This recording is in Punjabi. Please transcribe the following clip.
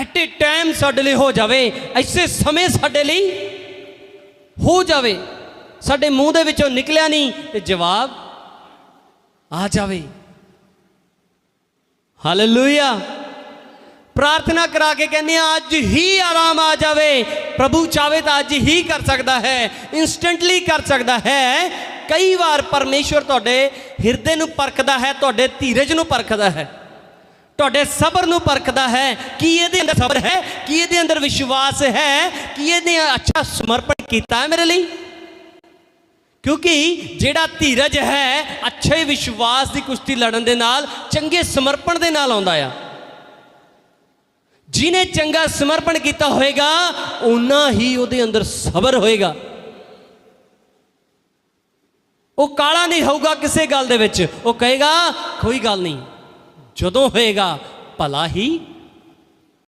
ਐਟ ਏ ਟਾਈਮ ਸਾਡੇ ਲਈ ਹੋ ਜਾਵੇ, ਐਸੇ ਸਮੇਂ ਸਾਡੇ ਲਈ ਹੋ ਜਾਵੇ। ਸਾਡੇ ਮੂੰਹ ਦੇ ਵਿੱਚੋਂ ਨਿਕਲਿਆ ਨਹੀਂ ਤੇ ਜਵਾਬ ਆ ਜਾਵੇ। ਹਾਲੇਲੂਇਆ ਪ੍ਰਾਰਥਨਾ ਕਰਾ ਕੇ ਕਹਿੰਦੇ ਆ ਅੱਜ ਹੀ ਆਰਾਮ ਆ ਜਾਵੇ। ਪ੍ਰਭੂ ਚਾਵੇ ਤਾਂ ਅੱਜ ਹੀ ਕਰ ਸਕਦਾ ਹੈ ਇਨਸਟੈਂਟਲੀ ਕਰ ਸਕਦਾ ਹੈ। ਕਈ ਵਾਰ ਪਰਮੇਸ਼ਵਰ ਤੁਹਾਡੇ ਹਿਰਦੇ ਨੂੰ ਪਰਖਦਾ ਹੈ, ਤੁਹਾਡੇ ਧੀਰਜ ਨੂੰ ਪਰਖਦਾ ਹੈ। ਤੁਹਾਡੇ ਸਬਰ ਨੂੰ ਪਰਖਦਾ ਹੈ। ਕੀ ਇਹਦੇ ਅੰਦਰ ਸਬਰ ਹੈ? ਕੀ ਇਹਦੇ ਅੰਦਰ ਵਿਸ਼ਵਾਸ ਹੈ? ਕੀ ਇਹਨੇ ਅੱਛਾ ਸਮਰਪਣ ਕੀਤਾ ਹੈ ਮੇਰੇ ਲਈ? ਕਿਉਂਕਿ ਜਿਹੜਾ ਧੀਰਜ ਹੈ, ਅੱਛੇ ਵਿਸ਼ਵਾਸ ਦੀ ਕੁਸ਼ਤੀ ਲੜਨ ਦੇ ਨਾਲ, ਚੰਗੇ ਸਮਰਪਣ ਦੇ ਨਾਲ ਆਉਂਦਾ ਆ। ਜਿਨੇ ਚੰਗਾ ਸਮਰਪਣ ਕੀਤਾ ਹੋਏਗਾ ਉਨਾ ਹੀ ਉਹਦੇ ਅੰਦਰ ਸਬਰ ਹੋਏਗਾ। ਉਹ ਕਾਲਾ ਨਹੀਂ ਹੋਊਗਾ ਕਿਸੇ ਗੱਲ ਦੇ ਵਿੱਚ। ਉਹ ਕਹੇਗਾ, ਕੋਈ ਗੱਲ ਨਹੀਂ। ਜਦੋਂ ਹੋਏਗਾ ਭਲਾ ਹੀ